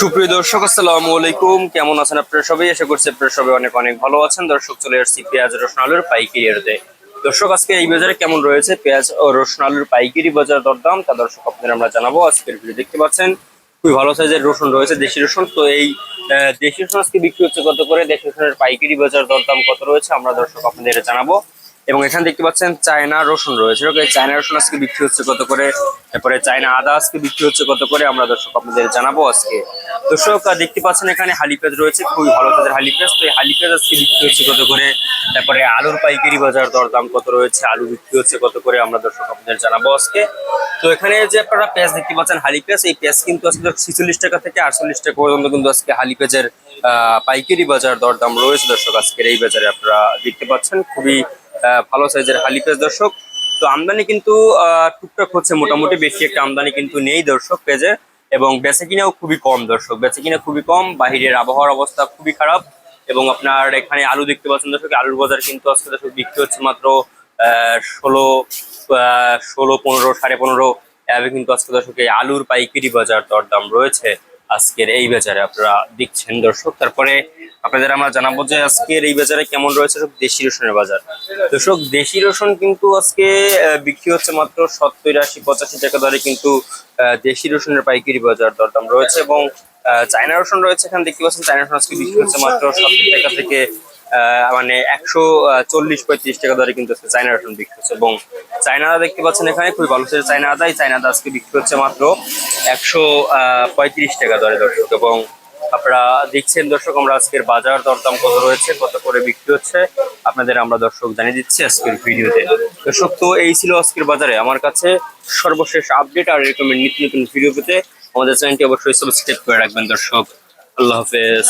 সুপ্রিয় দর্শক, আসসালামু আলাইকুম। কেমন আছেন আপনারা সবাই? আশা করছি আপনারা সবাই অনেক অনেক ভালো আছেন। দর্শক, চলে আসছি পেঁয়াজ, রসুন, আলুর পাইকারি রেটে। দর্শক, আজকে এই বাজারে কেমন রয়েছে? পেঁয়াজ ও রসুন, আলুর পাইকারি বাজার দরদাম। তা দর্শক আপনারা আমরা জানাব। আজকের ভিডিও দেখতে পাচ্ছেন, খুবই ভালো সাইজের রসুন রয়েছে, দেশি রসুন। তো এই দেশি রসুন আজকে বিক্রি হচ্ছে কত করে? দেশি রসুনের পাইকারি বাজার দরদাম কত রয়েছে? আমরা দর্শক, আপনাদের জানাব। এবং এখানে দেখতে পাচ্ছেন চায়না রসুন রয়েছে। ওকে, চায়না রসুন আজকে বিক্রি হচ্ছে কত করে? তারপরে চায়না আদা আজকে বিক্রি হচ্ছে কত করে? আমরা দর্শক আপনাদের জানাব আজকে। দর্শক দেখতে পাচ্ছেন এখানে হালি পেঁয়াজ রয়েছে, খুবই ভালো তাদের হালি পেঁয়াজ তো এই হালি পেঁয়াজ আজকে বিক্রি হচ্ছে কত করে? তারপরে আলুর পাইকারি বাজার দরদাম কত রয়েছে? আলু বিক্রি হচ্ছে কত করে? আমরা দর্শক আপনাদের জানাব আজকে। তো এখানে যে আপনারা পেঁয়াজ দেখতে পাচ্ছেন হালি পেঁয়াজ এই পেঁয়াজ কিন্তু আজকে ছিচল্লিশ টাকা থেকে আটচল্লিশ টাকা পর্যন্ত কিন্তু আজকে হালি পেঁয়াজের পাইকারি বাজার দরদাম রয়েছে দর্শক। আজকের এই বাজারে আপনারা দেখতে পাচ্ছেন, খুবই ভালো সাইজের হালি পেজ দর্শক। তো আমদানি কিন্তু টুকটাক হচ্ছে মোটামুটি, বেশি একটা আমদানি কিন্তু নেই দর্শক পেজে। এবং বেচে কিনাও খুবই কম দর্শক। বেচে কিনা খুবই কম, বাহিরের আবহাওয়ার অবস্থা খুবই খারাপ। এবং আপনার এখানে আলু দেখতে পাচ্ছেন দর্শক, আলুর বাজার কিন্তু আজকে দর্শক বিক্রি হচ্ছে মাত্র ষোলো ষোলো, পনেরো, সাড়ে পনেরো। এভাবে কিন্তু আজকে দর্শক এই আলুর পাইকারি বাজার দরদাম রয়েছে আজকের এই বাজারে আপনারা দেখছেন দর্শক। তারপরে আপনাদের আমরা জানাব যে আজকের এই বাজারে কেমন রয়েছে সব দেশি রসুনের বাজার। দর্শক, দেশি রসুন কিন্তু আজকে বিক্রি হচ্ছে মাত্র সত্তর আশি পঁচাশি টাকা দরে কিন্তু দেশি রসুনের পাইকারি বাজার দরদাম রয়েছে এবং চায়না রসুন রয়েছে এখানে দেখতে পাচ্ছেন, চায়না রসুন আজকে বিক্রি হচ্ছে মাত্র সত্তর টাকা থেকে মানে একশো চল্লিশ পঁয়ত্রিশ টাকা দরে কিন্তু চায়না রসুন বিক্রি হচ্ছে এবং চায়না আদা দেখতে পাচ্ছেন এখানে, খুবই ভালো চায়না আদা চায়না আদা আজকে বিক্রি হচ্ছে মাত্র একশো পঁয়ত্রিশ টাকা দরে দর্শক এবং আপনারা দেখছেন দর্শক, আমরা আজকের বাজার দরদাম কত রয়েছে, কত করে বিক্রি হচ্ছে, আপনাদের আমরা দর্শক জানিয়ে দিচ্ছি আজকের ভিডিওতে। দর্শক, তো এই ছিল আজকের বাজারে। আমার কাছে সর্বশেষ আপডেট আর রেকমেন্ড নিত্য নতুন ভিডিও পেতে আমাদের চ্যানেলটি অবশ্যই সাবস্ক্রাইব করে রাখবেন দর্শক। আল্লাহ হাফেজ।